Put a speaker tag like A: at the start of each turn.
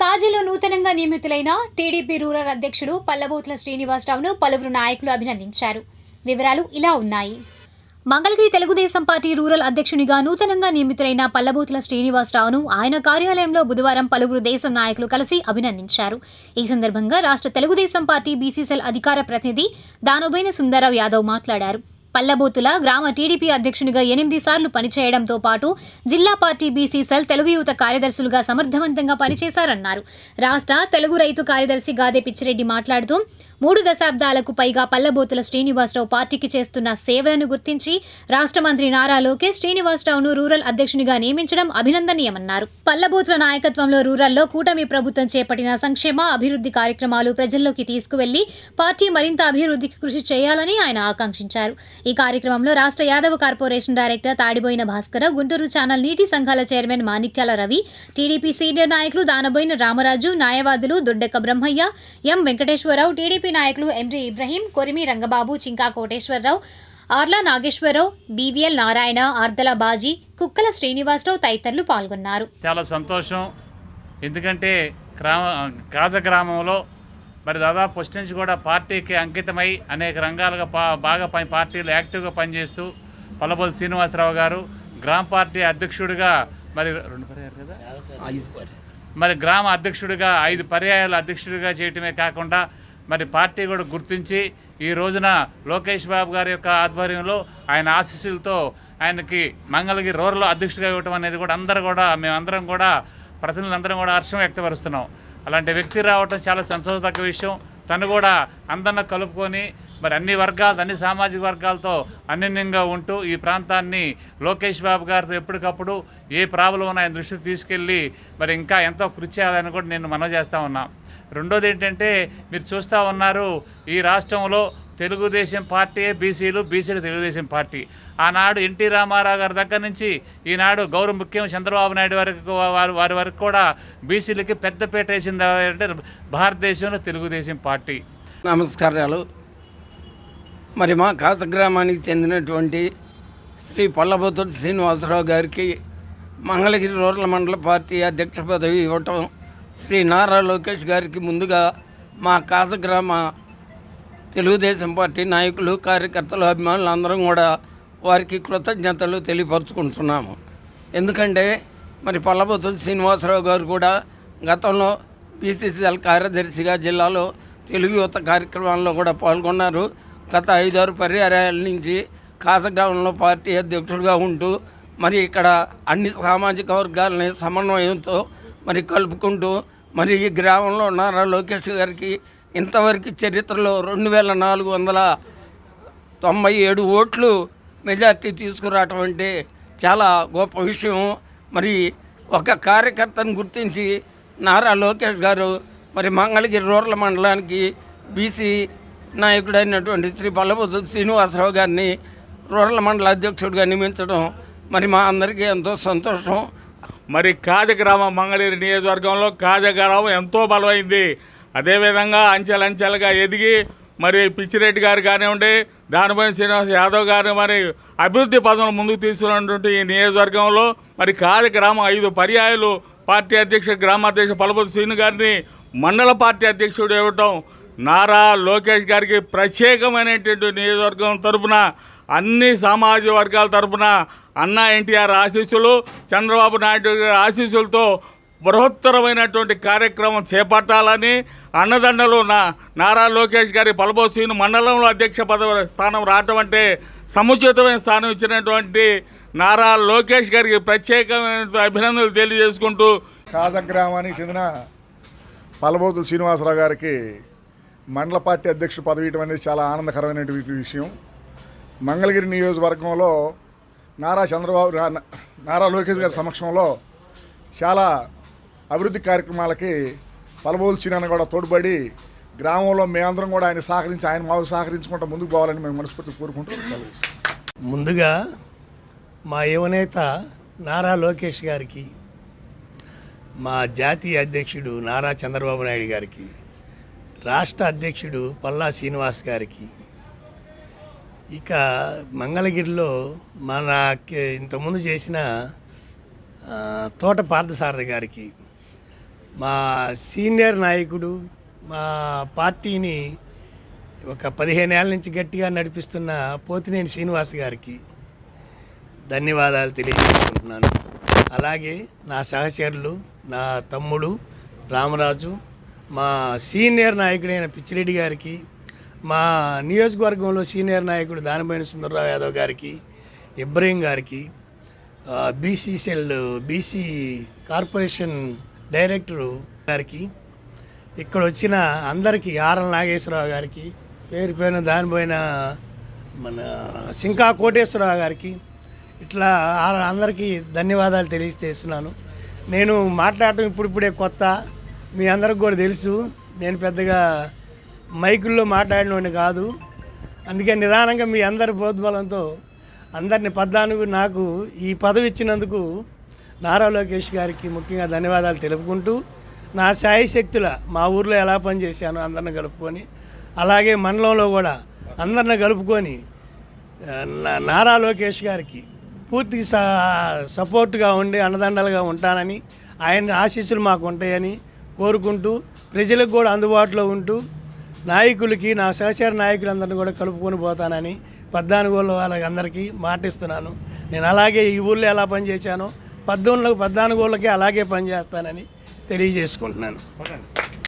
A: కాజీలో నూతనంగా నియమితులైన TDP rural అధ్యక్షుడు పల్లబోతుల శ్రీనివాసరావును పలువురు నాయకులు అభినందించారు. వివరాలు ఇలా ఉన్నాయి. మంగళగిరి తెలుగుదేశం పార్టీ రూరల్ అధ్యక్షునిగా నూతనంగా నియమితులైన పల్లబోతుల శ్రీనివాసరావును ఆయన కార్యాలయంలో బుధవారం పలువురు దేశం నాయకులు కలిసి అభినందించారు. ఈ సందర్భంగా రాష్ట్ర తెలుగుదేశం పార్టీ బీసీసీఎల్ అధికార ప్రతినిధి దానోబైన సుందరరావు యాదవ్ మాట్లాడారు. పల్లబూతుల గ్రామ టీడీపీ అధ్యక్షునిగా ఎనిమిది సార్లు పనిచేయడంతో పాటు జిల్లా పార్టీ బీసీసెల్ తెలుగు యువత కార్యదర్శులుగా సమర్థవంతంగా పనిచేశారన్నారు. రాష్ట్ర తెలుగు రైతు కార్యదర్శి గాదే పిచ్చిరెడ్డి మాట్లాడుతూ మూడు దశాబ్దాలకు పైగా పల్లబోతుల శ్రీనివాసరావు పార్టీకి చేస్తున్న సేవలను గుర్తించి రాష్ట్ర మంత్రి నారా లోకేష్ శ్రీనివాసరావును రూరల్ అధ్యక్షునిగా నియమించడం అభినందనీయమన్నారు. పల్లబోతుల నాయకత్వంలో రూరల్లో కూటమి ప్రభుత్వం చేపట్టిన సంక్షేమ అభివృద్ధి కార్యక్రమాలు ప్రజల్లోకి తీసుకువెళ్ళి పార్టీ మరింత అభివృద్ధికి కృషి చేయాలని ఆయన ఆకాంక్షించారు. ఈ కార్యక్రమంలో రాష్ట్ర Yadava corporation director Tadiboina Bhaskar Guntur channel నీటి సంఘాల chairman Manikyala Ravi TDP senior నాయకులు దానబోయిన రామరాజు న్యాయవాదులు దొడ్డెక్క బ్రహ్మయ్య ఎం వెంకటేశ్వరరావు టీడీపీ నాయకులు ఎంజే ఇబ్రహీం కొరిమి రంగబాబు చింకా కోటేశ్వరరావు ఆర్లా నాగేశ్వరరావు బీవీఎల్ నారాయణ ఆర్దల బాజీ కుక్కల శ్రీనివాసరావు తదితరులు పాల్గొన్నారు.
B: చాలా సంతోషం. ఎందుకంటే గ్రామ కాజ గ్రామంలో మరి దాదాపు ఫస్ట్ నుంచి కూడా పార్టీకి అంకితమై అనేక రంగాలుగా పా బాగా పని పార్టీలో యాక్టివ్గా పనిచేస్తూ పల్లబోలు శ్రీనివాసరావు గారు గ్రామ పార్టీ అధ్యక్షుడిగా మరి రెండు పర్యాయాలు కదా? మరి గ్రామ అధ్యక్షుడిగా ఐదు పర్యాయాలు అధ్యక్షుడిగా చేయటమే కాకుండా మరి పార్టీ కూడా గుర్తించి ఈ రోజున లోకేష్ బాబు గారి యొక్క ఆధ్వర్యంలో ఆయన ఆశీస్సులతో ఆయనకి మంగళగిరి రూరల్ అధ్యక్షుడిగా ఇవ్వటం అనేది కూడా అందరూ కూడా మేమందరం కూడా ప్రతినిధులందరం కూడా హర్షం వ్యక్తపరుస్తున్నాం. అలాంటి వ్యక్తి రావటం చాలా సంతోషదగ్గ విషయం. తను కూడా అందరిని కలుపుకొని మరి అన్ని వర్గాలు అన్ని సామాజిక వర్గాలతో అన్యోన్యంగా ఉంటూ ఈ ప్రాంతాన్ని లోకేష్ బాబు గారితో ఎప్పటికప్పుడు ఏ ప్రాబ్లం ఉన్నా ఆయన దృష్టికి తీసుకెళ్ళి మరి ఇంకా ఎంతో కృషి చేయాలని కూడా నేను మనవి చేస్తూ ఉన్నా. రెండోది ఏంటంటే మీరు చూస్తూ ఉన్నారు ఈ రాష్ట్రంలో తెలుగుదేశం పార్టీయే బీసీలు బీసీలు తెలుగుదేశం పార్టీ. ఆనాడు ఎన్టీ రామారావు గారి దగ్గర నుంచి ఈనాడు గౌరవ ముఖ్యమంత్రి చంద్రబాబు నాయుడు వరకు వారి వారి వరకు కూడా బీసీలకి పెద్దపీట వేసింది అంటే భారతదేశంలో తెలుగుదేశం పార్టీ.
C: నమస్కారాలు. మరి మా కాస గ్రామానికి చెందినటువంటి శ్రీ పల్లబోతుడు శ్రీనివాసరావు గారికి మంగళగిరి రూరల్ మండల పార్టీ అధ్యక్ష పదవి ఇవ్వటం శ్రీ నారా లోకేష్ గారికి ముందుగా మా కాస గ్రామ తెలుగుదేశం పార్టీ నాయకులు కార్యకర్తలు అభిమానులు అందరం కూడా వారికి కృతజ్ఞతలు తెలియపరుచుకుంటున్నాము. ఎందుకంటే మరి పల్లబోతుడు శ్రీనివాసరావు గారు కూడా గతంలో బీసీసీఎల్ కార్యదర్శిగా జిల్లాలో తెలుగు యువత కార్యక్రమాల్లో కూడా పాల్గొన్నారు. గత ఐదారు పర్యాయాల నుంచి కాసగ్రామంలో పార్టీ అధ్యక్షుడిగా ఉంటూ మరి ఇక్కడ అన్ని సామాజిక వర్గాలని సమన్వయంతో మరి కలుపుకుంటూ మరి ఈ గ్రామంలో నారా లోకేష్ గారికి ఇంతవరకు చరిత్రలో రెండు వేల నాలుగు వందల తొంభై ఏడు ఓట్లు మెజార్టీ తీసుకురావటం అంటే చాలా గొప్ప విషయం. మరి ఒక కార్యకర్తను గుర్తించి నారా లోకేష్ గారు మరి మంగళగిరి రూరల్ మండలానికి బీసీ నాయకుడైనటువంటి శ్రీ పల్లబోతు శ్రీనివాసరావు గారిని రూరల్ మండల అధ్యక్షుడిగా నియమించడం మరి మా అందరికీ ఎంతో సంతోషం.
D: మరి కాజగ్రామం మంగళగిరి నియోజకవర్గంలో కాజగ్రామం ఎంతో బలమైంది. అదేవిధంగా అంచెలంచెలుగా ఎదిగి మరి పిచ్చిరెడ్డి గారు కానివ్వండి దానిపైన శ్రీనివాస్ యాదవ్ గారు మరి అభివృద్ధి పదవులు ముందుకు తీసుకున్నటువంటి ఈ నియోజకవర్గంలో మరి కాజగ్రామం ఐదు పర్యాయాలు పార్టీ అధ్యక్షుడు గ్రామాధ్యక్షుడు పలపతి శ్రీను గారిని మండల పార్టీ అధ్యక్షుడు ఇవ్వటం నారా లోకేష్ గారికి ప్రత్యేకమైనటువంటి నియోజకవర్గం తరపున అన్ని సామాజిక వర్గాల తరపున అన్నా ఎన్టీఆర్ ఆశీస్సులు చంద్రబాబు నాయుడు గారి ఆశీస్సులతో బృహత్తరమైనటువంటి కార్యక్రమం చేపట్టాలని అన్నదండలు నా నారా లోకేష్ గారి పలబోసీను మండలంలో అధ్యక్ష పదవి స్థానం రావటం అంటే సముచితమైన స్థానం ఇచ్చినటువంటి నారా లోకేష్ గారికి ప్రత్యేకమైన అభినందనలు తెలియజేసుకుంటూ
E: కాజ గ్రామానికి చెందిన పలబోతుల శ్రీనివాసరావు గారికి మండల పార్టీ అధ్యక్షుడు పదవి ఇవ్వడం అనేది చాలా ఆనందకరమైనటువంటి విషయం. మంగళగిరి నియోజకవర్గంలో నారా చంద్రబాబు నారా లోకేష్ గారి సమక్షంలో చాలా అభివృద్ధి కార్యక్రమాలకి పలబోల్చినని కూడా తోడ్పడి గ్రామంలో మేమందరం కూడా ఆయన సహకరించి ఆయన మాకు సహకరించుకుంటూ ముందుకు పోవాలని మేము మనస్ఫూర్తి కోరుకుంటూ
F: ముందుగా మా యువనేత నారా లోకేష్ గారికి మా జాతీయ అధ్యక్షుడు నారా చంద్రబాబు నాయుడు గారికి రాష్ట్ర అధ్యక్షుడు పల్లా శ్రీనివాస్ గారికి. ఇక మంగళగిరిలో మన ఇంతకుముందు చేసిన తోట పార్థసారథి గారికి మా సీనియర్ నాయకుడు మా పార్టీని ఒక పదిహేను ఏళ్ళ నుంచి గట్టిగా నడిపిస్తున్న పోతినేని శ్రీనివాస్ గారికి ధన్యవాదాలు తెలియజేసుకుంటున్నాను. అలాగే నా సహచరులు నా తమ్ముడు రామరాజు మా సీనియర్ నాయకుడైన పిచ్చిరెడ్డి గారికి మా నియోజకవర్గంలో సీనియర్ నాయకుడు దానిపైన సుందరరావు యాదవ్ గారికి ఇబ్రహీం గారికి BC cell BC corporation director గారికి ఇక్కడ వచ్చిన అందరికీ ఆర్ఎల్ నాగేశ్వరరావు గారికి పేరు పేరున దానిపైన మన సింకా కోటేశ్వరరావు గారికి ఇట్లా ఆ- అందరికీ ధన్యవాదాలు తెలియజేస్తున్నాను. నేను మాట్లాడటం ఇప్పుడిప్పుడే కొత్త. మీ అందరికి కూడా తెలుసు నేను పెద్దగా మైకుల్లో మాట్లాడినోడిని కాదు. అందుకే నిదానంగా మీ అందరి ప్రోద్బలంతో అందరిని పద్దానుగు నాకు ఈ పదవి ఇచ్చినందుకు నారా లోకేష్ గారికి ముఖ్యంగా ధన్యవాదాలు తెలుపుకుంటూ నా సాయి శక్తుల మా ఊర్లో ఎలా పనిచేశాను అందరిని కలుపుకొని అలాగే మండలంలో కూడా అందరిని కలుపుకొని నారా లోకేష్ గారికి పూర్తి సపోర్ట్గా ఉండి అండదండలుగా ఉంటానని ఆయన ఆశీస్సులు మాకు ఉంటాయని కోరుకుంటూ ప్రజలకు కూడా అందుబాటులో ఉంటూ నాయకులకి నా సహచార నాయకులందరినీ కూడా కలుపుకొని పోతానని పద్నాలుగోళ్ళ వాళ్ళకి మాటిస్తున్నాను. నేను అలాగే ఈ ఊళ్ళో ఎలా పనిచేశానో పద్దెనిమిది పద్నాలుగోళ్ళకి అలాగే పనిచేస్తానని తెలియజేసుకుంటున్నాను.